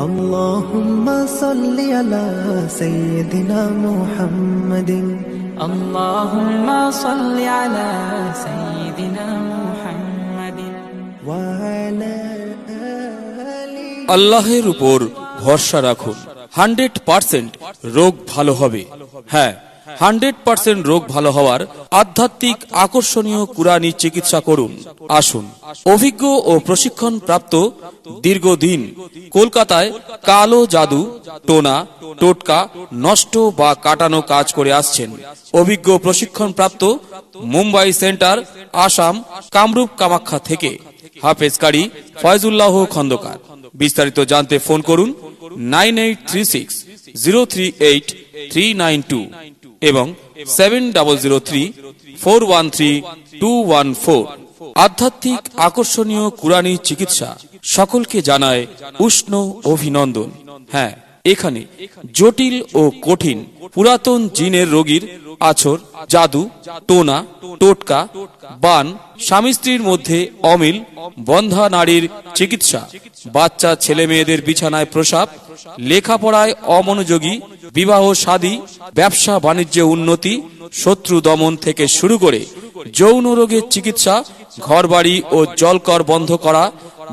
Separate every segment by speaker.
Speaker 1: اللهم صل على سيدنا محمد
Speaker 2: اللهم صل على سيدنا محمد
Speaker 1: وعلى آله
Speaker 3: আল্লাহের উপর ভরসা রাখুন হান্ড্রেড পার্সেন্ট রোগ ভালো হবে হ্যাঁ হান্ড্রেড পার্সেন্ট রোগ ভালো হওয়ার আধ্যাত্মিক আকর্ষণীয় কুরানি চিকিৎসা করুন। আসুন। অভিজ্ঞ ও প্রশিক্ষণ প্রাপ্ত দীর্ঘদিন কলকাতায় কালো জাদু, টোনা, টোটকা, নষ্ট বা কাটানো কাজ করে আসছেন। অভিজ্ঞ প্রশিক্ষণ প্রাপ্ত মুম্বাই সেন্টার, আসাম, কামরূপ কামাখ্যা থেকে হাফেজ হাফেজকারী ফয়জুল্লাহ খন্দকার। বিস্তারিত জানতে ফোন করুন nine eight three six zero three eight three nine two. এবং seven double zero three four one three two one four আধ্যাত্মিক আকর্ষণীয় কুরানি চিকিৎসা সকলকে জানায় উষ্ণ অভিনন্দন। হ্যাঁ এখানে জটিল ও কঠিন পুরাতন জিনের রোগীর আছর, জাদু, টোনা, টোটকা, বান, স্বামী স্ত্রীর মধ্যে অমিল, বন্ধা নারীর চিকিৎসা। বাচ্চা। ছেলে মেয়েদের বিছানায় প্রসাব, লেখাপড়ায় অমনোযোগী, বিবাহ সাদী, ব্যবসা বাণিজ্যে উন্নতি, শত্রু দমন থেকে শুরু করে যৌন রোগের চিকিৎসা ঘরবাড়ি ও জলকর বন্ধ করা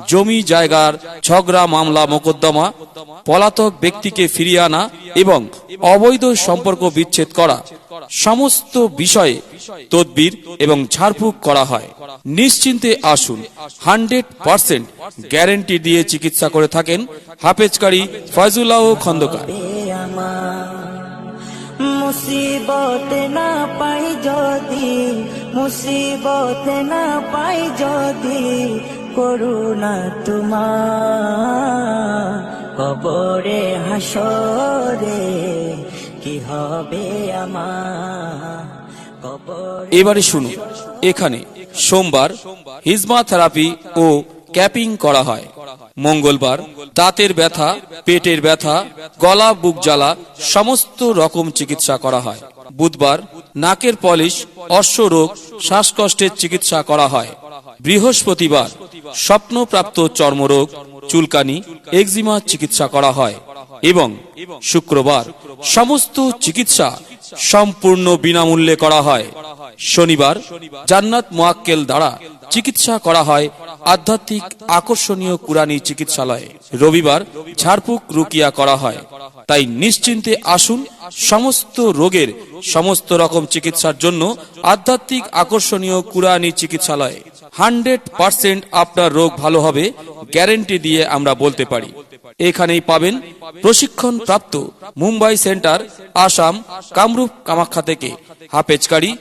Speaker 3: জমি জায়গার ঝগড়া মামলা মোকদ্দমা পলাতক ব্যক্তিকে ফিরিয়ে আনা এবং অবৈধ সম্পর্ক বিচ্ছেদ করা সমস্ত বিষয়ে তদবির এবং ঝাড়ফুঁক করা হয়। নিশ্চিন্তে আসুন হান্ড্রেড পার্সেন্ট গ্যারেন্টি দিয়ে চিকিৎসা করে থাকেন হাফেজকারী ফয়জুল্লাহ খন্দকার।
Speaker 4: মুসিবত না পাই যদি, মুসিবত না পাই যদি, করুণা তোমার কবরে হাসরে, কি হবে আমার
Speaker 3: এবারে শুনুন, এখানে সোমবার হিজমা থেরাপি ও ক্যাপিং করা হয়। মঙ্গলবার দাঁতের ব্যথা, পেটের ব্যথা, গলা, বুক জ্বালা সমস্ত রকম চিকিৎসা করা হয়। বুধবার নাকের পলিশ, অশ্বরোগ, শ্বাসকষ্টের চিকিৎসা করা হয়। বৃহস্পতিবার স্বপ্নপ্রাপ্ত চর্মরোগ, চুলকানি এক্সিমা চিকিৎসা করা হয় এবং শুক্রবার সমস্ত চিকিৎসা সম্পূর্ণ বিনামূল্যে করা হয়। শনিবার জান্নাত মোয়াক্কেল দ্বারা চিকিৎসা করা হয় আধ্যাত্মিক আকর্ষণীয় কুরানি চিকিৎসালয়ে। রবিবার ঝাড়ফুঁক রুকিয়া করা হয়। তাই নিশ্চিন্তে আসুন সমস্ত রোগের সমস্ত রকম চিকিৎসার জন্য আধ্যাত্মিক আকর্ষণীয় কুরানি চিকিৎসালয়ে। হান্ড্রেড পার্সেন্ট আপনার রোগ ভালো হবে, গ্যারেন্টি দিয়ে আমরা বলতে পারি। এখানেই পাবেন প্রশিক্ষণ প্রাপ্ত মুম্বাই সেন্টার, আসাম, কামরূপ কামাখ্যা থেকে। হাফেজকারী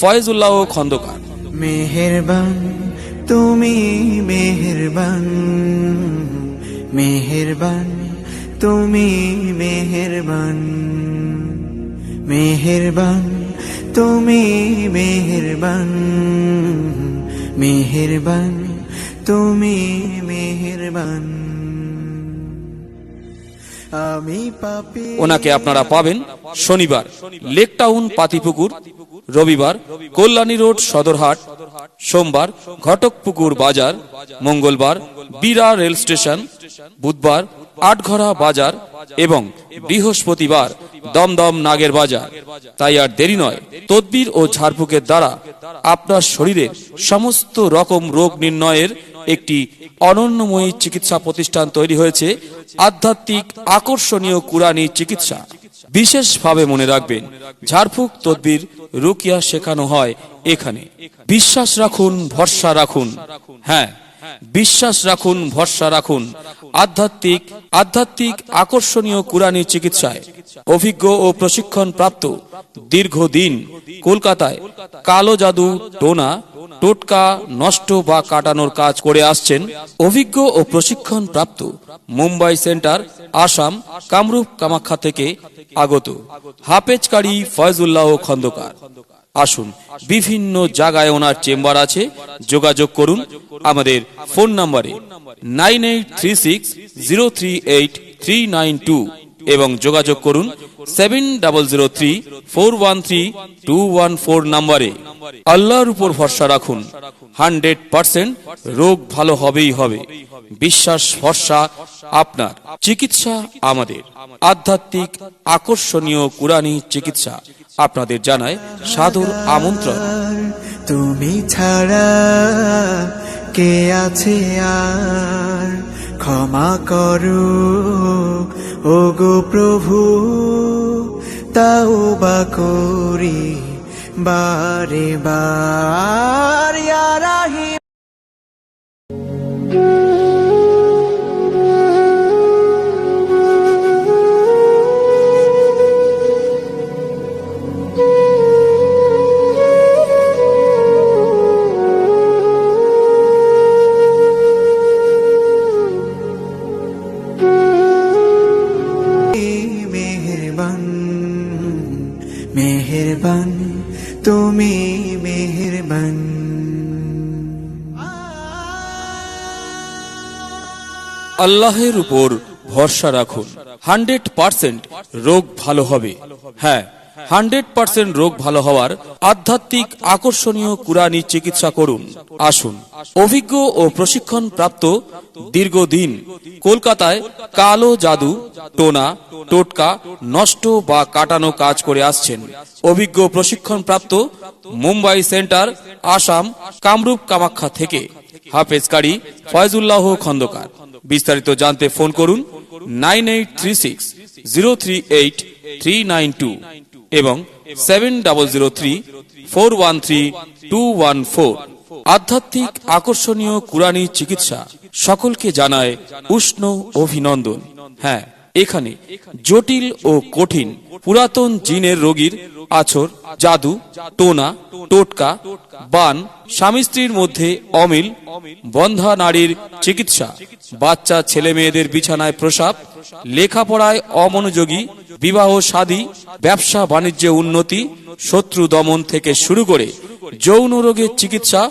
Speaker 3: ফয়েজুল্লাহ খন্দকার।
Speaker 1: মেহেরবান, তুমি মেহেরবান। মেহেরবান, তুমি মেহেরবান। মেহেরবান, তুমি মেহেরবান। মেহেরবান, তুমি মেহেরবান।
Speaker 3: ওনাকে আপনারা পাবেন শনিবার লেক টাউন পাতিপুকুর, রবিবার কল্যাণী রোড, সদরহাট, সোমবার ঘটকপুকুর বাজার, মঙ্গলবার বিরা রেল স্টেশন, বুধবার আটঘরা বাজার এবং বৃহস্পতিবার দমদম নাগের বাজার। তাই আর দেরি নয়, তদবির ও ঝাড়ফুকের দ্বারা আপনার শরীরের সমস্ত রকম রোগ নির্ণয়ের একটি অনন্যময়ী চিকিৎসা প্রতিষ্ঠান তৈরি হয়েছে। আধ্যাত্মিক আকর্ষণীয় কুরানি চিকিৎসা। বিশেষভাবে মনে রাখবেন, ঝাড়ফুঁক তদবির রুকিয়া শেখানো হয় এখানে। বিশ্বাস রাখুন, ভরসা রাখুন। হ্যাঁ বিশ্বাস রাখুন, ভরসা রাখুন। আধ্যাত্মিক আধ্যাত্মিক আকর্ষণীয় কুরানি চিকিৎসায় অভিজ্ঞ ও প্রশিক্ষণ প্রাপ্ত দীর্ঘদিন কলকাতায় কালো জাদু টোনা টোটকা নষ্ট বা কাটানোর কাজ করে আসছেন অভিজ্ঞ ও প্রশিক্ষণ প্রাপ্ত মুম্বাই সেন্টার, আসাম, কামরূপ কামাখ্যা থেকে আগত হাফেজকারী ফয়জুল্লাহ খন্দকার। আসুন, বিভিন্ন জায়গায় ওনার চেম্বার আছে, যোগাযোগ করুন। আমাদের ফোন নম্বরে nine eight three six zero three eight three nine two. এবং যোগাযোগ করুন seven double zero three four one three two one four নাম্বারে। আল্লাহর উপর ভরসা রাখুন। হান্ড্রেড পার্সেন্ট রোগ ভালো হবেই হবে। বিশ্বাস, ভরসা আপনার। চিকিৎসা আমাদের। আধ্যাত্মিক, আকর্ষণীয় কুরানি চিকিৎসা। আপনাদের জানায় সাদর আমন্ত্রণ।
Speaker 1: তুমি ছাড়া কে আছে আর? ক্ষমা করো ও গো প্রভু তাও বা করি বারে বার মেহেরবান তুমি মেহেরবান।
Speaker 3: আল্লাহের উপর ভরসা রাখুন। হান্ড্রেড পার্সেন্ট রোগ ভালো হবে। হ্যাঁ হান্ড্রেড পার্সেন্ট রোগ ভালো হওয়ার আধ্যাত্মিক আকর্ষণীয় কুরানি চিকিৎসা করুন। আসুন। অভিজ্ঞ ও প্রশিক্ষণ প্রাপ্ত দীর্ঘদিন কলকাতায় কালো জাদু, টোনা, টোটকা, নষ্ট বা কাটানো কাজ করে আসছেন। অভিজ্ঞ প্রশিক্ষণ প্রাপ্ত মুম্বাই সেন্টার, আসাম, কামরূপ কামাখ্যা থেকে হাফেজ কারি ফয়জুল্লাহ খন্দকার। বিস্তারিত জানতে ফোন করুন nine eight three six zero three eight three nine two. এবং seven double zero three four one three two one four আধ্যাত্মিক আকর্ষণীয় কুরানি চিকিৎসা সকলকে জানায় উষ্ণ অভিনন্দন। হ্যাঁ। এখানে জটিল ও কঠিন পুরাতন জিনের রোগীর আছর, জাদু, টোনা, টোটকা, বান, স্বামী স্ত্রীর মধ্যে অমিল, বন্ধা নারীর চিকিৎসা, বাচ্চা ছেলে মেয়েদের বিছানায় প্রসাব, লেখাপড়ায় অমনোযোগী, বিবাহ শাদী ব্যবসা বাণিজ্যে উন্নতি, শত্রু দমন থেকে শুরু করে যৌন রোগের চিকিৎসা,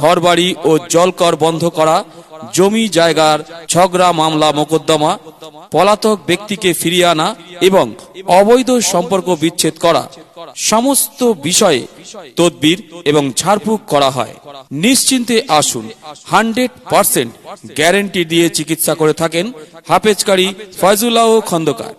Speaker 3: ঘরবাড়ি ও জলকর বন্ধ করা জমি, জায়গার ঝগড়া, মামলা, মোকদ্দমা, পলাতক ব্যক্তিকে ফিরিয়ে আনা এবং অবৈধ সম্পর্ক বিচ্ছেদ করা, সমস্ত বিষয়ে তদবির এবং ঝাড়ফুঁক করা হয়। নিশ্চিন্তে আসুন, হান্ড্রেড পার্সেন্ট গ্যারেন্টি দিয়ে চিকিৎসা করে থাকেন হাফেজকারী ফয়জুল্লাহ খন্দকার।